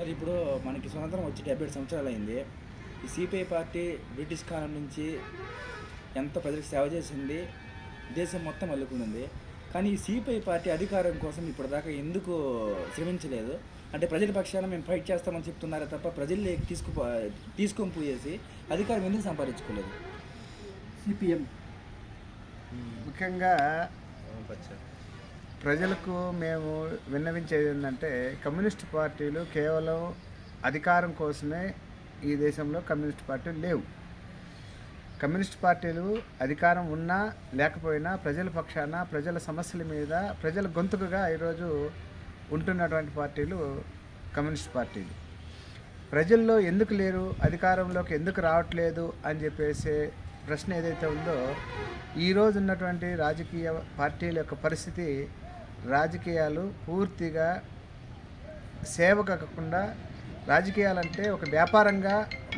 Sir ఇప్పుడు మనకి స్వతంత్రం వచ్చి డెబ్బై ఏడు సంవత్సరాలు అయింది ఈ సిపిఐ పార్టీ బ్రిటిష్ కాలం నుంచి ఎంత ప్రజలకు సేవ చేసింది దేశం మొత్తం అల్లుకునింది కానీ ఈ సిపిఐ పార్టీ అధికారం కోసం ఇప్పటిదాకా ఎందుకు శ్రమించలేదు? అంటే ప్రజల పక్షాన మేము ఫైట్ చేస్తామని చెప్తున్నారే తప్ప ప్రజల్ని తీసుకు తీసుకొని పోయేసి అధికారం ఎందుకు సంపాదించుకోలేదు? సిపిఎం. ముఖ్యంగా ప్రజలకు మేము విన్నవించేది ఏంటంటే కమ్యూనిస్ట్ పార్టీలు కేవలం అధికారం కోసమే ఈ దేశంలో కమ్యూనిస్ట్ పార్టీలు లేవు. కమ్యూనిస్ట్ పార్టీలు అధికారం ఉన్నా లేకపోయినా ప్రజల పక్షాన ప్రజల సమస్యల మీద ప్రజల గొంతుకగా ఈరోజు ఉంటున్నటువంటి పార్టీలు కమ్యూనిస్ట్ పార్టీలు. ప్రజల్లో ఎందుకు లేరు అధికారంలోకి ఎందుకు రావట్లేదు అని చెప్పేసే ప్రశ్న ఏదైతే ఉందో ఈరోజు ఉన్నటువంటి రాజకీయ పార్టీల యొక్క పరిస్థితి రాజకీయాలు పూర్తిగా సేవ కాకుండా రాజకీయాలంటే ఒక వ్యాపారంగా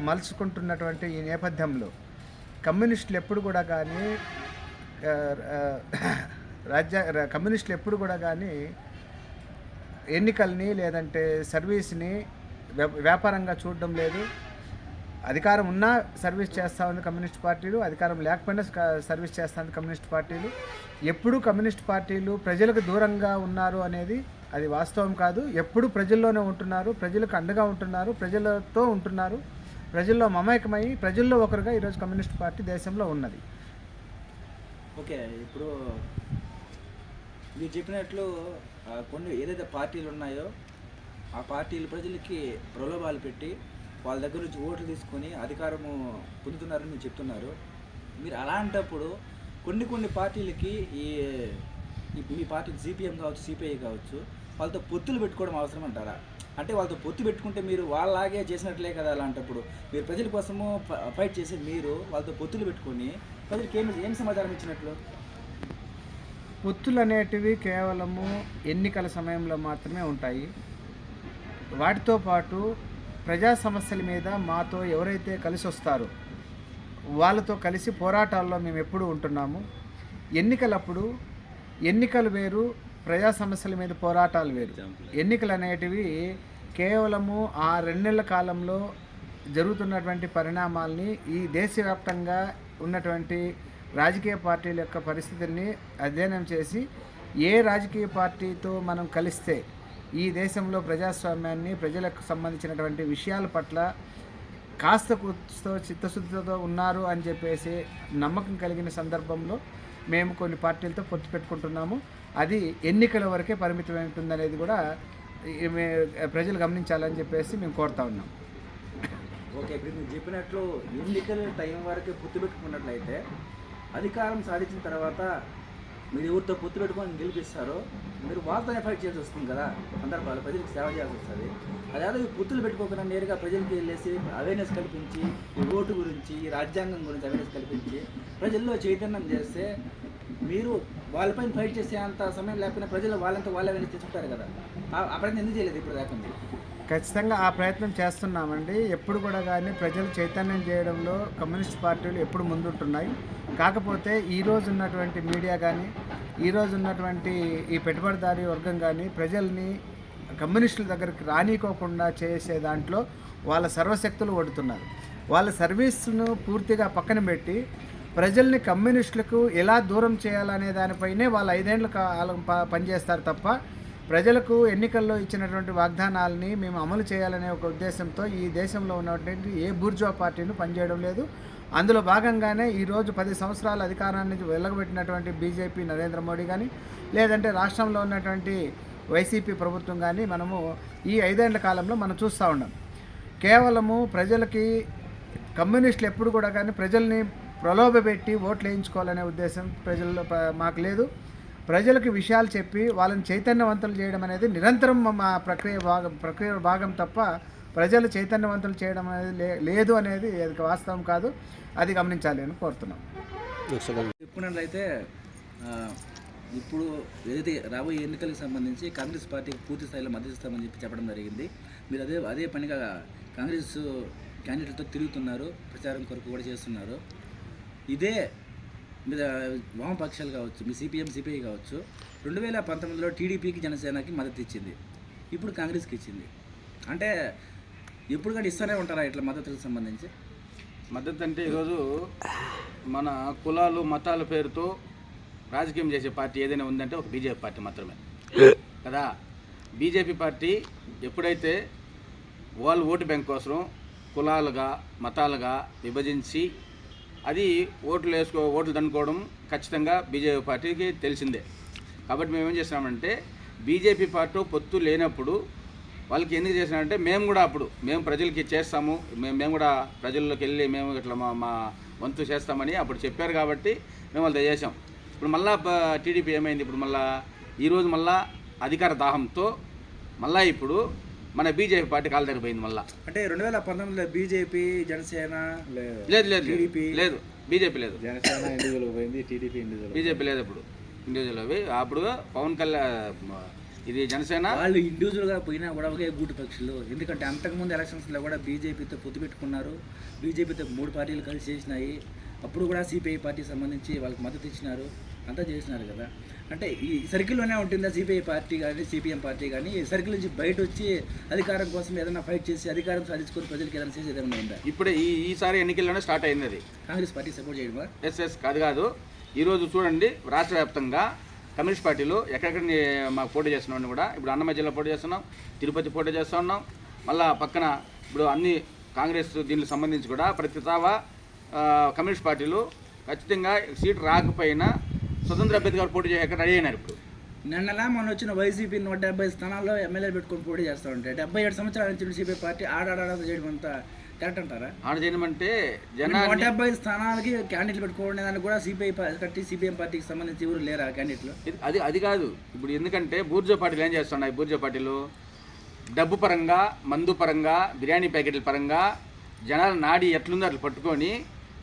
మలుచుకుంటున్నటువంటి ఈ నేపథ్యంలో కమ్యూనిస్టులు ఎప్పుడు కూడా కానీ రాజ్య కమ్యూనిస్టులు ఎప్పుడు కూడా కానీ ఎన్నికల్ని లేదంటే సర్వీస్ని వ్యాపారంగా చూడడం లేదు. అధికారం ఉన్నా సర్వీస్ చేస్తూ ఉంది కమ్యూనిస్ట్ పార్టీలు అధికారం లేకపోయినా సర్వీస్ చేస్తూ ఉంది కమ్యూనిస్ట్ పార్టీలు. ఎప్పుడు కమ్యూనిస్ట్ పార్టీలు ప్రజలకు దూరంగా ఉన్నారు అనేది అది వాస్తవం కాదు. ఎప్పుడు ప్రజల్లోనే ఉంటున్నారు ప్రజలకు అండగా ఉంటున్నారు ప్రజలతో ఉంటున్నారు ప్రజల్లో మమేకమై ప్రజల్లో ఒకరుగా ఈరోజు కమ్యూనిస్ట్ పార్టీ దేశంలో ఉన్నది. ఓకే ఇప్పుడు మీరు చెప్పినట్లు కొన్ని ఏదైతే పార్టీలు ఉన్నాయో ఆ పార్టీలు ప్రజలకి ప్రలోభాలు పెట్టి వాళ్ళ దగ్గర నుంచి ఓట్లు తీసుకొని అధికారము పొందుతున్నారని మీరు చెప్తున్నారు. మీరు అలాంటప్పుడు కొన్ని కొన్ని పార్టీలకి ఈ ఈ మీ పార్టీ సిపిఎం కావచ్చు సిపిఐ కావచ్చు వాళ్ళతో పొత్తులు పెట్టుకోవడం అవసరం అంటారా? అంటే వాళ్ళతో పొత్తు పెట్టుకుంటే మీరు వాళ్ళలాగే చేసినట్లే కదా అలాంటప్పుడు. మీరు ప్రజల కోసము ఫైట్ చేసి మీరు వాళ్ళతో పొత్తులు పెట్టుకొని ప్రజలకు ఏం ఏం సమాచారం ఇచ్చినట్లు? పొత్తులు అనేటివి కేవలము ఎన్నికల సమయంలో మాత్రమే ఉంటాయి. వాటితో పాటు ప్రజా సమస్యల మీద మాతో ఎవరైతే కలిసి వస్తారో వాళ్ళతో కలిసి పోరాటాల్లో మేము ఎప్పుడూ ఉంటున్నాము. ఎన్నికలప్పుడు ఎన్నికలు వేరు ప్రజా సమస్యల మీద పోరాటాలు వేరు. ఎన్నికలు అనేటివి కేవలము ఆ రెండు నెలల కాలంలో జరుగుతున్నటువంటి పరిణామాల్ని ఈ దేశవ్యాప్తంగా ఉన్నటువంటి రాజకీయ పార్టీల యొక్క పరిస్థితుల్ని అధ్యయనం చేసి ఏ రాజకీయ పార్టీతో మనం కలిస్తే ఈ దేశంలో ప్రజాస్వామ్యాన్ని ప్రజలకు సంబంధించినటువంటి విషయాల పట్ల కాస్త కూస్తో చిత్తశుద్ధితో ఉన్నారు అని చెప్పేసి నమ్మకం కలిగిన సందర్భంలో మేము కొన్ని పార్టీలతో పొత్తు పెట్టుకుంటున్నాము. అది ఎన్నికల వరకే పరిమితమై ఉంటుందనేది కూడా ప్రజలు గమనించాలని చెప్పేసి మేము కోరుతా ఉన్నాం. ఓకే ఇప్పుడు మీరు చెప్పినట్లు ఎన్నికల టైం వరకే పొత్తు పెట్టుకున్నట్లయితే అధికారం సాధించిన తర్వాత మీరు ఎవరితో పొత్తు పెట్టుకొని గెలిపిస్తారో మీరు వాళ్ళతోనే ఎఫెక్ట్ చేయాల్సి వస్తుంది కదా. సందర్భాలు ప్రజలకు సేవ చేయాల్సి వస్తుంది. అదే ఈ పొత్తులు పెట్టుకోకుండా నేరుగా ప్రజలకి వెళ్ళేసి అవేర్నెస్ కల్పించి ఈ ఓటు గురించి ఈ రాజ్యాంగం గురించి అవేర్నెస్ కల్పించి ప్రజల్లో చైతన్యం చేస్తే మీరు వాళ్ళపైన ఫైట్ చేసే అంత సమయం లేకపోయినా ప్రజలు వాళ్ళంతా వాళ్ళే వెళ్ళి తెచ్చుకుంటారు కదా. ఆ- ఆ ప్రయత్నం ఎందుకు చేయలేదు ఇప్పుడు దాకా మీరు? ఖచ్చితంగా ఆ ప్రయత్నం చేస్తున్నామండి. ఎప్పుడు కూడా కానీ ప్రజలు చైతన్యం చేయడంలో కమ్యూనిస్ట్ పార్టీలు ఎప్పుడు ముందుంటున్నాయి. కాకపోతే ఈ రోజు ఉన్నటువంటి మీడియా కానీ ఈ రోజు ఉన్నటువంటి ఈ పెట్టుబడిదారీ వర్గం కానీ ప్రజల్ని కమ్యూనిస్టుల దగ్గరికి రానికోకుండా చేసే దాంట్లో వాళ్ళ సర్వశక్తులు ఒడుతున్నారు. వాళ్ళ సర్వీస్ను పూర్తిగా పక్కన పెట్టి ప్రజల్ని కమ్యూనిస్టులకు ఎలా దూరం చేయాలనే దానిపైనే వాళ్ళు ఐదేండ్ల కాలం ప- పనిచేస్తారు తప్ప ప్రజలకు ఎన్నికల్లో ఇచ్చినటువంటి వాగ్దానాలని మేము అమలు చేయాలనే ఒక ఉద్దేశంతో ఈ దేశంలో ఉన్నటువంటి ఏ బూర్జువా పార్టీలు పనిచేయడం లేదు. అందులో భాగంగానే ఈరోజు పది సంవత్సరాల అధికారాన్ని వెళ్ళగబెట్టినటువంటి బీజేపీ నరేంద్ర మోడీ కానీ లేదంటే రాష్ట్రంలో ఉన్నటువంటి వైసీపీ ప్రభుత్వం కానీ మనము ఈ ఐదేళ్ళ కాలంలో మనం చూస్తూ ఉన్నాం. కేవలము ప్రజలకి కమ్యూనిస్టులు ఎప్పుడు కూడా కానీ ప్రజల్ని ప్రలోభపెట్టి ఓట్లు వేయించుకోవాలనే ఉద్దేశం ప్రజల్లో మాకు లేదు. ప్రజలకు విషయాలు చెప్పి వాళ్ళని చైతన్యవంతులు చేయడం అనేది నిరంతరం మా ప్రక్రియ భాగం ప్రక్రియ భాగం తప్ప ప్రజలు చైతన్యవంతులు చేయడం అనేది లే- లేదు అనేది అది వాస్తవం కాదు. అది గమనించాలి అని కోరుతున్నాం. చెప్పుకున్నట్లయితే ఇప్పుడు ఏదైతే రాబోయే ఎన్నికలకు సంబంధించి కాంగ్రెస్ పార్టీకి పూర్తి స్థాయిలో మద్దతు ఇస్తామని చెప్పి చెప్పడం జరిగింది. మీరు అదే అదే పనిగా కాంగ్రెస్ క్యాండిడేట్లతో తిరుగుతున్నారు ప్రచారం కొరకు కూడా చేస్తున్నారు. ఇదే మీద వామపక్షాలు కావచ్చు మీ సిపిఎం సిపిఐ కావచ్చు రెండు వేల పంతొమ్మిదిలో టీడీపీకి జనసేనకి మద్దతు ఇచ్చింది. ఇప్పుడు కాంగ్రెస్కి ఇచ్చింది. అంటే ఎప్పుడు కానీ ఇస్తూనే ఉంటారా ఇట్లా మద్దతులకు సంబంధించి? మద్దతు అంటే ఈరోజు మన కులాలు మతాల పేరుతో రాజకీయం చేసే పార్టీ ఏదైనా ఉందంటే ఒక బీజేపీ పార్టీ మాత్రమే. కదా? బీజేపీ పార్టీ ఎప్పుడైతే వాళ్ళు ఓటు బ్యాంక్ కోసం కులాలుగా మతాలుగా విభజించి అది ఓట్లు వేసుకో ఓట్లు దండుకోవడం ఖచ్చితంగా బీజేపీ పార్టీకి తెలిసిందే. కాబట్టి మేము ఏం చేస్తున్నామంటే బీజేపీ పార్టీ పొత్తు లేనప్పుడు వాళ్ళకి ఎందుకు చేసినారంటే మేము కూడా అప్పుడు మేము ప్రజలకి చేస్తాము మేము మేము కూడా ప్రజల్లోకి వెళ్ళి మేము ఇట్లా మా మా వంతు చేస్తామని అప్పుడు చెప్పారు కాబట్టి మేము వాళ్ళతో చేసాం ఇప్పుడు మళ్ళా టీడీపీ ఏమైంది? ఇప్పుడు మళ్ళా ఈరోజు మళ్ళా అధికార దాహంతో మళ్ళా ఇప్పుడు మన బీజేపీ పార్టీ కాళ్ళ దగ్గర పోయింది మళ్ళా. అంటే రెండు వేల పంతొమ్మిదిలో బీజేపీ జనసేన లేదు. లేదు లేదు. TDP. లేదు బీజేపీ లేదు. జనసేన ఇండివిజువల్ పోయింది టీడీపీ ఇండివిజువల్ బీజేపీ లేదు ఇప్పుడు ఇండివిజువల్ అవి అప్పుడు పవన్ కళ్యాణ్ ఇది జనసేన? వాళ్ళు ఇండివిజువల్గా పోయినా కూడా ఒకే గూటు పక్షులు. ఎందుకంటే అంతకుముందు ఎలక్షన్స్లో కూడా బీజేపీతో పొత్తు పెట్టుకున్నారు. బీజేపీతో మూడు పార్టీలు కలిసి చేసినాయి. అప్పుడు కూడా సిపిఐ పార్టీకి సంబంధించి వాళ్ళకి మద్దతు ఇచ్చినారు. అంతా చేసినారు కదా. అంటే ఈ సర్కిల్లోనే ఉంటుందా సిపిఐ పార్టీ కానీ సిపిఎం పార్టీ కానీ? ఈ సర్కిల్ నుంచి బయట వచ్చి అధికారం కోసం ఏదైనా ఫైట్ చేసి అధికారం సాధించుకొని ప్రజలకు ఏదైనా చేసి ఏదైనా ఉందా? ఇప్పుడే ఈ ఈసారి ఎన్నికల్లోనే స్టార్ట్ అయింది అది. కాంగ్రెస్ పార్టీ సపోర్ట్ చేయడమా ఎస్ ఎస్ కాదు కాదు. ఈరోజు చూడండి రాష్ట్ర వ్యాప్తంగా కమ్యూనిస్ట్ పార్టీలు ఎక్కడెక్కడ మాకు పోటీ చేస్తున్నాం కూడా ఇప్పుడు అన్నమయ్య జిల్లా పోటీ చేస్తున్నాం తిరుపతి పోటీ చేస్తూ ఉన్నాం మళ్ళా పక్కన ఇప్పుడు అన్ని కాంగ్రెస్ దీనికి సంబంధించి కూడా ప్రతి తావా కమ్యూనిస్ట్ పార్టీలు ఖచ్చితంగా సీటు రాకపోయినా స్వతంత్ర అభ్యర్థిగా పోటీ ఎక్కడ రెడీ అయినారు ఇప్పుడు? నిన్నలా మొన్న వచ్చిన వైసీపీ నూట డెబ్బై స్థానాల్లో ఎమ్మెల్యే పెట్టుకొని పోటీ చేస్తూ ఉంటాయి డెబ్బై ఏడు సంవత్సరాల నుంచి సిపిఐ పార్టీ ఆడాడాడ చేయడం అంతా కరెక్ట్ అంటారా? ఆడ చేయమంటే నూట డెబ్బై స్థానాలకి క్యాండిడేట్లు పెట్టుకోవడం దానికి కూడా సిపిఐ కట్టి సిపిఎం పార్టీకి సంబంధించి ఎవరు లేరా క్యాండిడేట్లు అది అది కాదు. ఇప్పుడు ఎందుకంటే బూర్జో పార్టీలు ఏం చేస్తున్నాయి? బూర్జో పార్టీలు డబ్బు పరంగా మందు పరంగా బిర్యానీ ప్యాకెట్ల పరంగా జనాల నాడి ఎట్లుందో అట్లా పట్టుకొని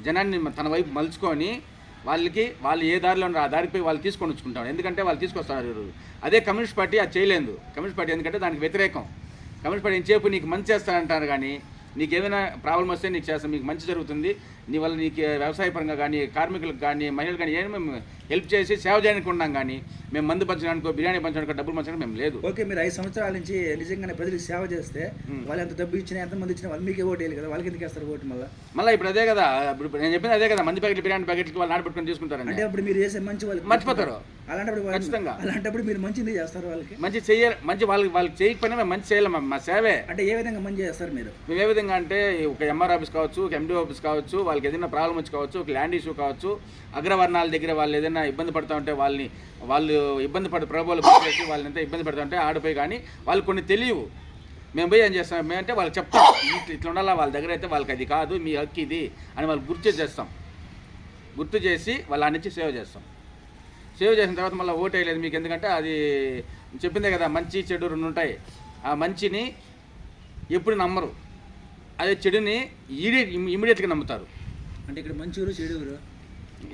జనాన్ని తన వైపు మలుచుకొని వాళ్ళకి వాళ్ళు ఏ దారిలో ఉన్నారో ఆ దారిపై వాళ్ళు తీసుకొని వచ్చుకుంటారు. ఎందుకంటే వాళ్ళు తీసుకొస్తున్నారు ఈరోజు అదే కమ్యూనిస్ట్ పార్టీ అది చేయలేదు. కమ్యూనిస్ట్ పార్టీ ఎందుకంటే దానికి వ్యతిరేకం. కమ్యూనిస్ట్ పార్టీ చేపు నీకు మంచి చేస్తానంటారు కానీ నీకు ఏమైనా ప్రాబ్లం వస్తే నీకు చేస్తాం మీకు మంచి జరుగుతుంది. నీ వల్ల నీకు వ్యవసాయ పరంగా కానీ కార్మికులకు కానీ మహిళలకు కానీ ఏమి మేము హెల్ప్ చేసి సేవ చేయడానికి ఉన్నాం కానీ మేము మందు పంచడానికో బిర్యానీ పంచడానికో డబ్బులు పంచడానికి మేము లేదు. ఓకే మీరు ఐదు సంవత్సరాల నుంచి నిజంగానే ప్రజలకు సేవ చేస్తే వాళ్ళు ఎంత డబ్బు ఇచ్చినా ఎంత మంది ఇచ్చినా వాళ్ళు మీకే ఓటు కదా వాళ్ళకి ఎందుకు వేస్తారు ఓటు మళ్ళీ? మళ్ళీ ఇప్పుడు అదే కదా ఇప్పుడు నేను చెప్పింది అదే కదా మంది ప్యాకెట్లు బిర్యానీ ప్యాకెట్కి వాళ్ళు నాడబెట్టుకొని తీసుకుంటారని అంటే అప్పుడు మీరు చేసే మంచి వాళ్ళకి మర్చిపోతారు. అలాంటప్పుడు వాళ్ళు- ఖచ్చితంగా. అలాంటప్పుడు మీరు మంచి ఎందుకు చేస్తారు వాళ్ళకి? మంచి చెయ్యాలి మంచి వాళ్ళకి వాళ్ళకి చేయకపోయినా మేము మంచి చేయాలి మా- మా సేవే. అంటే ఏ విధంగా మంచి చేస్తారు మీరు? మేము ఏ విధంగా అంటే ఒక ఎంఆర్ ఆఫీస్ కావచ్చు ఒక ఎండి ఆఫీస్ కావచ్చు వాళ్ళకి ఏదైనా ప్రాబ్లం వచ్చి కావచ్చు ఒక ల్యాండ్ ఇష్యూ కావచ్చు అగ్రవర్ణాల దగ్గర వాళ్ళు ఏదైనా ఇబ్బంది పడుతూ ఉంటే వాళ్ళని వాళ్ళు ఇబ్బంది పడే ప్రభుత్వాలు చేసి వాళ్ళని ఎంత ఇబ్బంది పడుతూ ఉంటే ఆడిపోయి కానీ వాళ్ళు కొన్ని తెలియవు. మేము పోయి ఏం చేస్తాం? మేమంటే వాళ్ళకి చెప్తాం. ఇట్లా ఉండాలా? వాళ్ళ దగ్గర అయితే వాళ్ళకి అది కాదు మీ హక్కు ఇది అని వాళ్ళు గుర్తు చేస్తాం. గుర్తు చేసి వాళ్ళ నుంచి సేవ్ చేస్తాం. సేవ్ చేసిన తర్వాత మళ్ళీ ఓటు వేయలేదు మీకు ఎందుకంటే అది చెప్పిందే కదా మంచి చెడు రెండు ఉంటాయి. ఆ మంచిని ఎప్పుడు నమ్మరు. అదే చెడుని ఈడి ఇమీడియట్గా నమ్ముతారు. అంటే ఇక్కడ మంచి ఊరు చెడు ఊరు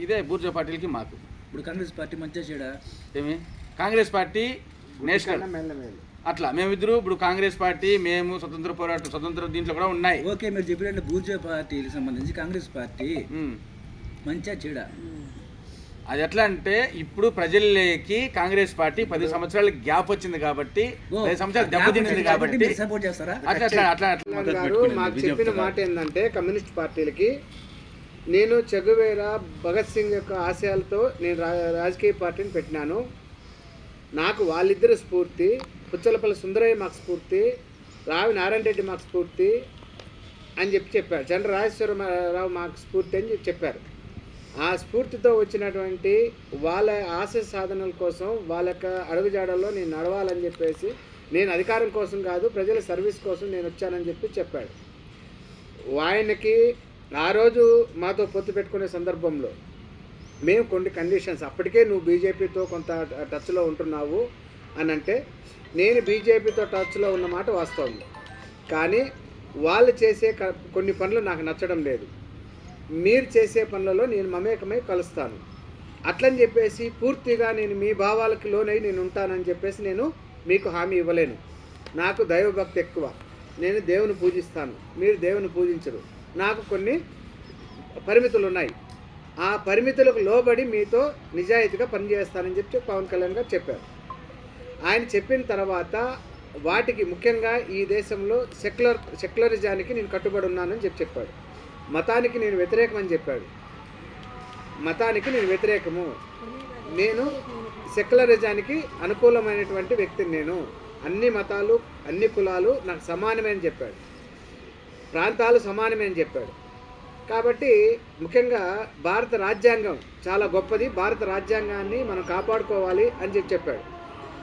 ఇదే బూర్జా పార్టీలకి మాకు. ఇప్పుడు కాంగ్రెస్ పార్టీ మంచిగా చెడా? ఏమి? Congress party national. అట్లా మేమిద్దరు ఇప్పుడు కాంగ్రెస్ పార్టీ మేము స్వతంత్ర పోరాటం స్వతంత్ర దీంట్లో కూడా ఉన్నాయి. ఓకే మీరు చెప్పినట్టు బూర్జా పార్టీకి సంబంధించి కాంగ్రెస్ పార్టీ. మంచిగా చెడా? అది ఎట్లా అంటే ఇప్పుడు ప్రజల్లోకి కాంగ్రెస్ పార్టీ పది సంవత్సరాల గ్యాప్ వచ్చింది కాబట్టి పది సంవత్సరాలు దెబ్బతింది కాబట్టి సపోర్ట్ చేస్తారా? అట్లా అట్లా అట్లా చెప్పిన మాట ఏంటంటే కమ్యూనిస్ట్ పార్టీలకి నేను చెగువేరా భగత్ సింగ్ యొక్క ఆశయాలతో నేను రా- రాజకీయ పార్టీని పెట్టినాను. నాకు వాళ్ళిద్దరు స్ఫూర్తి పుచ్చలపల్లి సుందరయ్య మాకు స్ఫూర్తి రావి నారాయణ రెడ్డి మాకు స్ఫూర్తి అని చెప్పి చెప్పారు. చంద్ర రాజేశ్వరరావు మాకు స్ఫూర్తి అని చెప్పి చెప్పారు. ఆ స్ఫూర్తితో వచ్చినటువంటి వాళ్ళ ఆశ సాధనల కోసం వాళ్ళ యొక్క అడుగుజాడల్లో నేను నడవాలని చెప్పేసి నేను అధికారం కోసం కాదు ప్రజల సర్వీస్ కోసం నేను వచ్చానని చెప్పి చెప్పాడు. ఆయనకి ఆ రోజు మాతో పొత్తు పెట్టుకునే సందర్భంలో మేము కొన్ని కండిషన్స్ అప్పటికే నువ్వు బీజేపీతో కొంత టచ్లో ఉంటున్నావు అని అంటే నేను బీజేపీతో టచ్లో ఉన్న మాట వాస్తవం. కానీ వాళ్ళు చేసే క- కొన్ని పనులు నాకు నచ్చడం లేదు. మీరు చేసే పనులలో నేను మమేకమై కలుస్తాను. అట్లని చెప్పేసి పూర్తిగా నేను మీ భావాలకు లోనై నేను ఉంటానని చెప్పేసి నేను మీకు హామీ ఇవ్వలేను. నాకు దైవభక్తి ఎక్కువ. నేను దేవుని పూజిస్తాను. మీరు దేవుని పూజించరు. నాకు కొన్ని పరిమితులు ఉన్నాయి ఆ పరిమితులకు లోబడి మీతో నిజాయితీగా పనిచేస్తానని చెప్పి పవన్ కళ్యాణ్ గారు చెప్పారు. ఆయన చెప్పిన తర్వాత వాటికి ముఖ్యంగా ఈ దేశంలో సెక్యులర్ సెక్యులరిజానికి నేను కట్టుబడి ఉన్నానని చెప్పి చెప్పాడు. మతానికి నేను వ్యతిరేకమని చెప్పాడు. మతానికి నేను వ్యతిరేకము. నేను సెక్యులరిజానికి అనుకూలమైనటువంటి వ్యక్తిని నేను. అన్ని మతాలు అన్ని కులాలు నాకు సమానమే అని చెప్పాడు. ప్రాంతాలు సమానమే అని చెప్పాడు. కాబట్టి ముఖ్యంగా భారత రాజ్యాంగం చాలా గొప్పది. భారత రాజ్యాంగాన్ని మనం కాపాడుకోవాలి అని చెప్పి చెప్పాడు.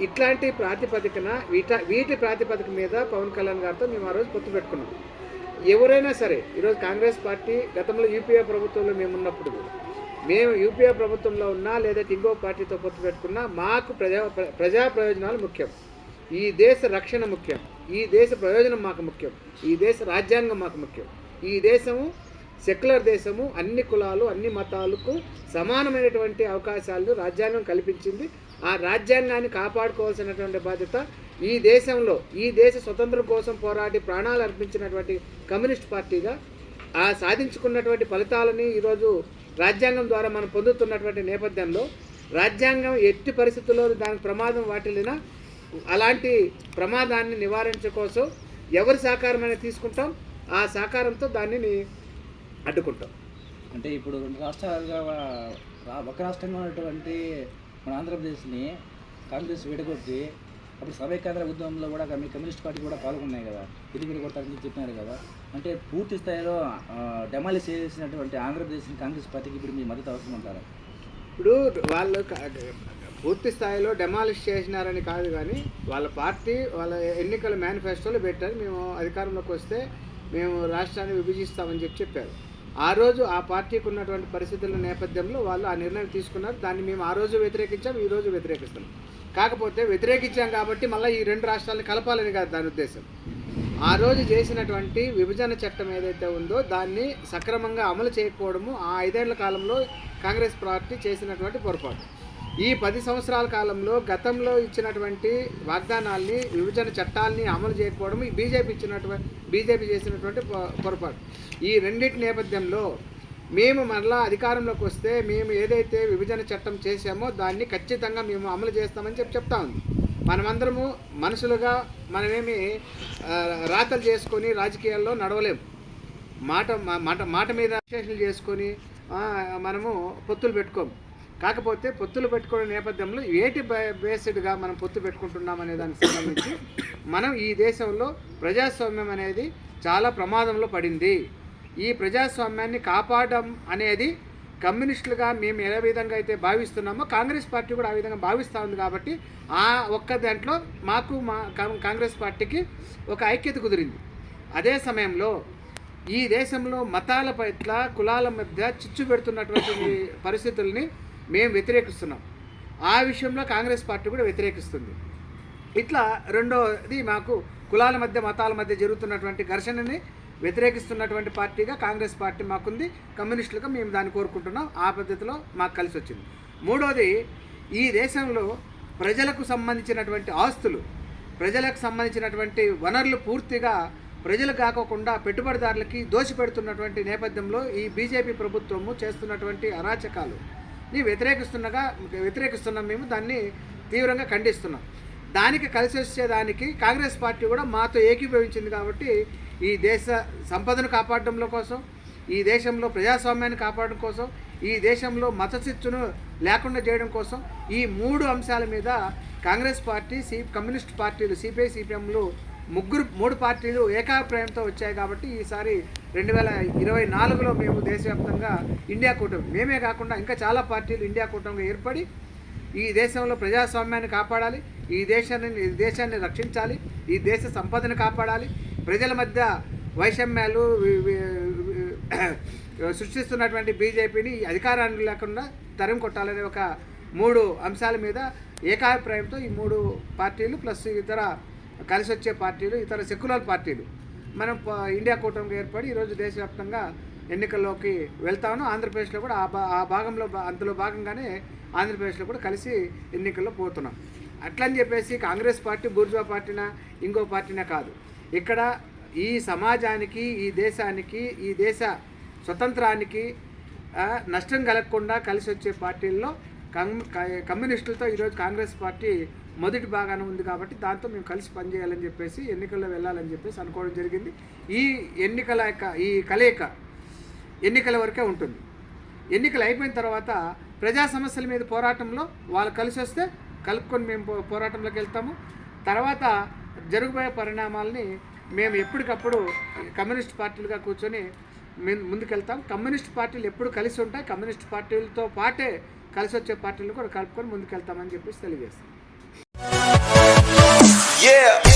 ఇట్లాంటి ప్రాతిపదికన వీట వీటి ప్రాతిపదిక మీద పవన్ కళ్యాణ్ గారితో మేము ఆ రోజు పొత్తు పెట్టుకున్నాం. ఎవరైనా సరే ఈరోజు కాంగ్రెస్ పార్టీ గతంలో యూపీఏ ప్రభుత్వంలో మేము ఉన్నప్పుడు మేము యూపీఏ ప్రభుత్వంలో ఉన్నా లేదా ఇంకో పార్టీతో పొత్తు పెట్టుకున్నా మాకు ప్రజా ప్ర- ప్రజా ప్రయోజనాలు ముఖ్యం. ఈ దేశ రక్షణ ముఖ్యం. ఈ దేశ ప్రయోజనం మాకు ముఖ్యం. ఈ దేశ రాజ్యాంగం మాకు ముఖ్యం. ఈ దేశము సెక్యులర్ దేశము. అన్ని కులాలు అన్ని మతాలకు సమానమైనటువంటి అవకాశాలను రాజ్యాంగం కల్పించింది. ఆ రాజ్యాంగాన్ని కాపాడుకోవాల్సినటువంటి బాధ్యత ఈ దేశంలో ఈ దేశ స్వతంత్రం కోసం పోరాడి ప్రాణాలు అర్పించినటువంటి కమ్యూనిస్ట్ పార్టీగా ఆ సాధించుకున్నటువంటి ఫలితాలని ఈరోజు రాజ్యాంగం ద్వారా మనం పొందుతున్నటువంటి నేపథ్యంలో రాజ్యాంగం ఎట్టి పరిస్థితుల్లో దానికి ప్రమాదం వాటిల్లినా అలాంటి ప్రమాదాన్ని నివారించే కోసం ఎవరి సహకారమైనా తీసుకుంటాం ఆ సహకారంతో దాన్ని అడ్డుకుంటాం. అంటే ఇప్పుడు రెండు రాష్ట్రాలుగా ఒక రాష్ట్రంగా ఉన్నటువంటి మన ఆంధ్రప్రదేశ్ని కాంగ్రెస్ విడగొట్టి అప్పుడు సమైక్యాంధ్ర ఉద్యమంలో కూడా మీ కమ్యూనిస్ట్ పార్టీ కూడా పాల్గొన్నాయి కదా ఇది విడగొట్టాలని చెప్పినారు కదా. అంటే పూర్తి స్థాయిలో డెమాలిష్ చేసినటువంటి ఆంధ్రప్రదేశ్ని కాంగ్రెస్ పార్టీకి ఇప్పుడు మీ మద్దతు అవసరం అంటారా? ఇప్పుడు వాళ్ళు పూర్తి స్థాయిలో డెమాలిష్ చేసినారని కాదు కానీ వాళ్ళ పార్టీ వాళ్ళ ఎన్నికల మేనిఫెస్టోలో పెట్టారు. మేము అధికారంలోకి వస్తే మేము రాష్ట్రాన్ని విభజిస్తామని చెప్పి చెప్పారు. ఆ రోజు ఆ పార్టీకి ఉన్నటువంటి పరిస్థితుల నేపథ్యంలో వాళ్ళు ఆ నిర్ణయం తీసుకున్నారు. దాన్ని మేము ఆ రోజు వ్యతిరేకించాం ఈ రోజు వ్యతిరేకిస్తున్నాం. కాకపోతే వ్యతిరేకించాం కాబట్టి మళ్ళీ ఈ రెండు రాష్ట్రాలను కలపాలని కాదు దాని ఉద్దేశం. ఆ రోజు చేసినటువంటి విభజన చట్టం ఏదైతే ఉందో దాన్ని సక్రమంగా అమలు చేయకపోవడము ఆ ఐదేళ్ళ కాలంలో కాంగ్రెస్ పార్టీ చేసినటువంటి పొరపాటు. ఈ పది సంవత్సరాల కాలంలో గతంలో ఇచ్చినటువంటి వాగ్దానాల్ని విభజన చట్టాల్ని అమలు చేయకపోవడం ఈ బీజేపీ ఇచ్చినటువంటి బీజేపీ చేసినటువంటి పొ- పొరపాటు. ఈ రెండింటి నేపథ్యంలో మేము మరలా అధికారంలోకి వస్తే మేము ఏదైతే విభజన చట్టం చేశామో దాన్ని ఖచ్చితంగా మేము అమలు చేస్తామని చెప్పి చెప్తా ఉంది. మనమందరము మనుషులుగా మనమేమి రాతలు చేసుకొని రాజకీయాల్లో నడవలేము మాట మా- మాట మాట మీద విశ్లేషణలు చేసుకొని మనము పొత్తులు పెట్టుకోము. కాకపోతే పొత్తులు పెట్టుకునే నేపథ్యంలో ఏటి బేస్డ్గా మనం పొత్తు పెట్టుకుంటున్నాం అనే దానికి సంబంధించి మనం ఈ దేశంలో ప్రజాస్వామ్యం అనేది చాలా ప్రమాదంలో పడింది. ఈ ప్రజాస్వామ్యాన్ని కాపాడడం అనేది కమ్యూనిస్టులుగా మేము ఏ విధంగా అయితే భావిస్తున్నామో కాంగ్రెస్ పార్టీ కూడా ఆ విధంగా భావిస్తూ ఉంది కాబట్టి ఆ ఒక్క దాంట్లో మాకు మా కాంగ్రెస్ పార్టీకి ఒక ఐక్యత కుదిరింది. అదే సమయంలో ఈ దేశంలో మతాల పట్ల కులాల మధ్య చిచ్చు పెడుతున్నటువంటి పరిస్థితుల్ని మేము వ్యతిరేకిస్తున్నాం. ఆ విషయంలో కాంగ్రెస్ పార్టీ కూడా వ్యతిరేకిస్తుంది. ఇట్లా రెండోది మాకు కులాల మధ్య మతాల మధ్య జరుగుతున్నటువంటి ఘర్షణని వ్యతిరేకిస్తున్నటువంటి పార్టీగా కాంగ్రెస్ పార్టీ మాకుంది. కమ్యూనిస్టులుగా మేము దాన్ని కోరుకుంటున్నాం. ఆ పద్ధతిలో మాకు కలిసి వచ్చింది మూడోది ఈ దేశంలో ప్రజలకు సంబంధించినటువంటి ఆస్తులు ప్రజలకు సంబంధించినటువంటి వనరులు పూర్తిగా ప్రజలు కాకోకుండా పెట్టుబడిదారులకి దోషపెడుతున్నటువంటి నేపథ్యంలో ఈ బీజేపీ ప్రభుత్వము చేస్తున్నటువంటి అరాచకాలు. ని వ్యతిరేకిస్తున్నగా వ్యతిరేకిస్తున్నాం మేము దాన్ని తీవ్రంగా ఖండిస్తున్నాం. దానికి కలిసి వచ్చేదానికి కాంగ్రెస్ పార్టీ కూడా మాతో ఏకీభవించింది కాబట్టి ఈ దేశ సంపదను కాపాడడంలో కోసం ఈ దేశంలో ప్రజాస్వామ్యాన్ని కాపాడడం కోసం ఈ దేశంలో మతచిచ్చును లేకుండా చేయడం కోసం ఈ మూడు అంశాల మీద కాంగ్రెస్ పార్టీ సి కమ్యూనిస్ట్ పార్టీలు సిపిఐ సిపిఎంలు ముగ్గురు మూడు పార్టీలు ఏకాభిప్రాయంతో వచ్చాయి కాబట్టి ఈసారి రెండు వేల ఇరవై నాలుగులో మేము దేశవ్యాప్తంగా ఇండియా కూటమి. మేమే కాకుండా ఇంకా చాలా పార్టీలు ఇండియా కూటమిగా ఏర్పడి ఈ దేశంలో ప్రజాస్వామ్యాన్ని కాపాడాలి ఈ దేశాన్ని ఈ దేశాన్ని రక్షించాలి ఈ దేశ సంపదను కాపాడాలి. ప్రజల మధ్య వైషమ్యాలు సృష్టిస్తున్నటువంటి బీజేపీని అధికారాన్ని లేకుండా తరిమి కొట్టాలనే ఒక మూడు అంశాల మీద ఏకాభిప్రాయంతో ఈ మూడు పార్టీలు ప్లస్ ఇతర కలిసి వచ్చే పార్టీలు ఇతర సెక్యులర్ పార్టీలు. మనం ఇండియా కూటమికి ఏర్పడి ఈరోజు దేశవ్యాప్తంగా ఎన్నికల్లోకి వెళ్తాను. ఆంధ్రప్రదేశ్లో కూడా ఆ భా- ఆ భాగంలో భా- అందులో భాగంగానే ఆంధ్రప్రదేశ్లో కూడా కలిసి ఎన్నికల్లో పోతున్నాం. అట్లని చెప్పేసి కాంగ్రెస్ పార్టీ బూర్జువా పార్టీనా ఇంకో పార్టీనా కాదు. ఇక్కడ ఈ సమాజానికి ఈ దేశానికి ఈ దేశ స్వతంత్రానికి నష్టం కలగకుండా కలిసి వచ్చే పార్టీల్లో కమ్ కమ్యూనిస్టులతో ఈరోజు కాంగ్రెస్ పార్టీ మొదటి భాగాన ఉంది కాబట్టి దాంతో మేము కలిసి పనిచేయాలని చెప్పేసి ఎన్నికల్లో వెళ్ళాలని చెప్పేసి అనుకోవడం జరిగింది. ఈ ఎన్నికల యొక్క ఈ కలయిక ఎన్నికల వరకే ఉంటుంది. ఎన్నికలు అయిపోయిన తర్వాత ప్రజా సమస్యల మీద పోరాటంలో వాళ్ళు కలిసి వస్తే కలుపుకొని మేము పో- పోరాటంలోకి వెళ్తాము. తర్వాత జరగబోయే పరిణామాలని మేము ఎప్పటికప్పుడు కమ్యూనిస్ట్ పార్టీలుగా కూర్చొని మేము ముందుకెళ్తాం. కమ్యూనిస్ట్ పార్టీలు ఎప్పుడు కలిసి ఉంటాయి. కమ్యూనిస్ట్ పార్టీలతో పాటే కలిసి వచ్చే పార్టీలు కూడా కలుపుకొని ముందుకెళ్తామని చెప్పేసి తెలియజేస్తాం. Yeah.